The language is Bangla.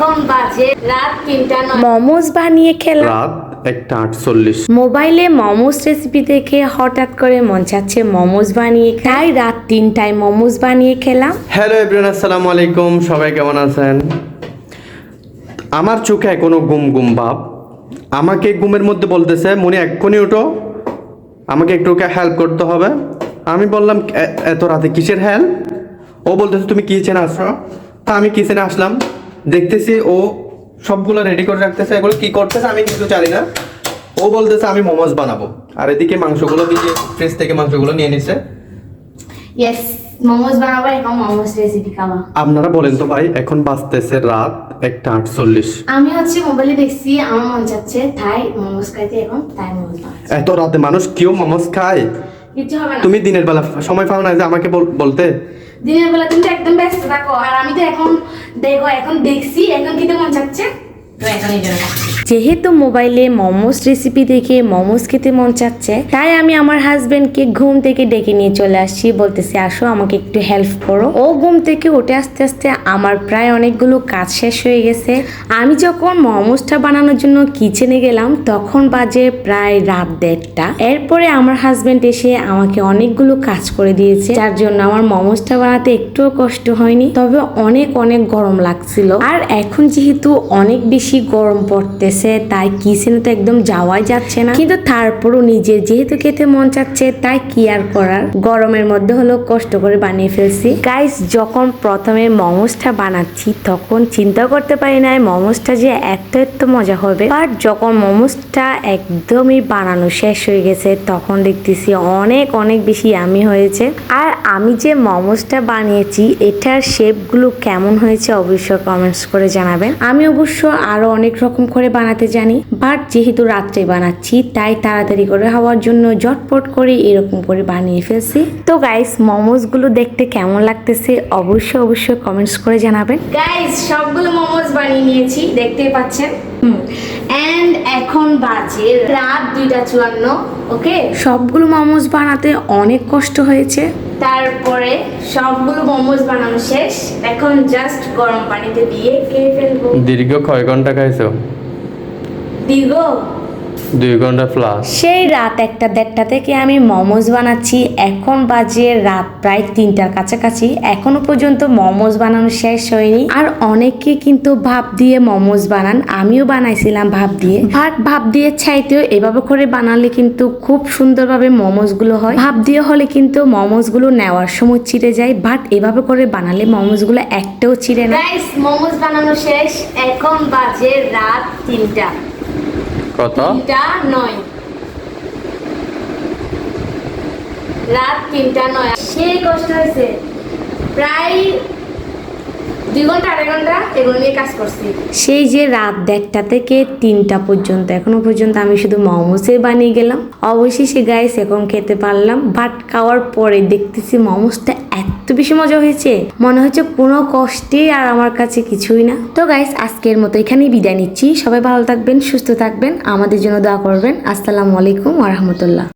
এখন বাজে? রাত তিনটা নয়। মোমোজ বানিয়ে খেলাম। রাত একটা আটচল্লিশ। মোবাইলে মোমোজ রেসিপি দেখে হঠাৎ করে মন চাচ্ছে মোমোজ বানিয়ে খাই রাত তিনটায় মোমোজ বানিয়ে খেলাম। হ্যালো এভরিওয়ান আসসালামু আলাইকুম। সবাই কেমন আছেন? আমার চোখে এখনও গুম গুম ভাব। আমাকে গুমের মধ্যে বলতেছে মনে এক্ষুনি উঠো। আমাকে একটু ওকে হেল্প করতে হবে। আমি বললাম এত রাতে কিসের হেল্প ও বলতেছে তুমি কিচেনে আসো তা আমি কিচেনে আসলাম। দেখতেছি ও সবগুলো রেডি করে রাখতেছে। এগুলো কি করতেছে আমি কিন্তু জানি না। ও বলতেছে আমি মোমোজ বানাবো। আর এদিকে মাংসগুলো দিয়ে ফ্রিজ থেকে মাংসগুলো নিয়ে নিছে? ইয়েস মোমোজ বানাবো এখন মোমোজ রেসিপি খাওয়া আপনারা বলেন তো ভাই এখন বাজতেছে রাত একটা আটচল্লিশ। আমি হচ্ছে মোবাইলে দেখছি আমার মন চাচ্ছে তাই মোমোজ খাইতে এখন তাই মোমোজ এত রাতে মানুষ কেউ মোমোজ খায়? কিছু তুমি দিনের বেলা সময় পাও না যে আমাকে বল- বলতে? দিনের বেলা তুমি তো একদম ব্যস্ত থাকো, আর আমি তো এখন দেখো, এখন দেখছি, এখন খেতে মন চাচ্ছে তো এখন এই জন্য। যেহেতু মোবাইলে মোমোস রেসিপি দেখে মোমোজ খেতে মন চাচ্ছে, তাই আমি আমার হাজবেন্ডকে ঘুম থেকে ডেকে নিয়ে চলে আসছি। বলতেছি, আসো, আমাকে একটু হেল্প করো। ও ঘুম থেকে উঠে আস্তে আস্তে আমার প্রায় অনেকগুলো কাজ শেষ হয়ে গেছে। আমি যখন মোমোসটা বানানোর জন্য কিচেনে গেলাম, তখন বাজে প্রায় রাত দেড়টা। এরপরে আমার হাজবেন্ড এসে আমাকে অনেকগুলো কাজ করে দিয়েছে, যার জন্য আমার মোমোজটা বানাতে একটুও কষ্ট হয়নি, তবে অনেক অনেক গরম লাগছিল। আর এখন যেহেতু অনেক বেশি গরম পড়তেছে তাই কিচেনে তো একদম যাওয়াই যাচ্ছে না। কিন্তু তারপরও নিজের যেহেতু খেতে মন চাচ্ছে, তাই কি আর করার? গরমের মধ্যে হলো কষ্ট করে বানিয়ে ফেলছি। গাইস যখন প্রথমে মোমোজটা বানাচ্ছি, তখন চিন্তা করতে পারি না মোমোজটা যে এত এত মজা হবে। আর যখন মোমোজটা একদমই বানানো শেষ হয়ে গেছে, তখন দেখতেছি অনেক অনেক বেশি আমি হয়েছে। আর আমি যে মোমোজটা বানিয়েছি, এটার শেপগুলো কেমন হয়েছে অবশ্যই কমেন্টস করে জানাবেন। আমি অবশ্য আরও অনেক রকম করে বানাতে জানি বাট যেহেতু রাত্রে বানাচ্ছি তাই তাড়াতাড়ি করে হওয়ার জন্য ঝটপট করে এরকম করে বানিয়ে ফেলছি। তো গাইস মোমোজগুলো দেখতে কেমন লাগতেছে অবশ্যই অবশ্যই কমেন্টস করে জানাবেন। গাইস সবগুলো মোমোজ বানিয়ে নিয়েছি দেখতেই পাচ্ছেন। এন্ড এখন বাজে রাত দুইটা চুয়ান্ন ওকে সবগুলো মোমোজ বানাতে অনেক কষ্ট হয়েছে। তারপরে সবগুলো মোমোজ বানানো শেষ। এখন জাস্ট গরম পানিতে দিয়ে খেয়ে ফেলব। দীর্ঘ কয় ঘণ্টা খাইছো? দীর্ঘ দুই ঘণ্টা প্লাস সেই রাত একটা দেড়টা থেকে আমি মোমোজ বানাচ্ছি। এখন বাজে রাত প্রায় তিনটার কাছাকাছি। এখনও পর্যন্ত মোমোজ বানানো শেষ হয়নি। আর অনেকে কিন্তু ভাপ দিয়ে মোমোজ বানান। আমিও বানাইছিলাম ভাপ দিয়ে। ভাত ভাপ দিয়ে চাইতেও এভাবে করে বানালে কিন্তু খুব সুন্দরভাবে মোমোজগুলো হয়। ভাপ দিয়ে হলে কিন্তু মোমোজগুলো নেওয়ার সময় চিড়ে যায়। বাট এভাবে করে বানালে মোমোজগুলো একটাও চিড়ে না। মোমোজ বানানো শেষ। এখন বাজে রাত তিনটা। কত? তিনটা নয়। রাত তিনটা নয়। সেই কষ্ট হয়েছে। প্রায় দুই ঘণ্টা, আড়াই ঘণ্টা এগুলো নিয়ে কাজ করছি। সেই যে রাত দেড়টা থেকে তিনটা পর্যন্ত, এখনও পর্যন্ত আমি শুধু মোমোসে বানিয়ে গেলাম। অবশেষে গাইস এখন খেতে পারলাম বাট খাওয়ার পরে দেখতেছি মোমোসটা এত বেশি মজা হয়েছে। মনে হচ্ছে কোনো কষ্টে আর আমার কাছে কিছুই না। তো গাইস আজকের মতো এখানেই বিদায় নিচ্ছি। সবাই ভালো থাকবেন, সুস্থ থাকবেন, আমাদের জন্য দোয়া করবেন। আসসালামু আলাইকুম ওরহামতুল্লাহ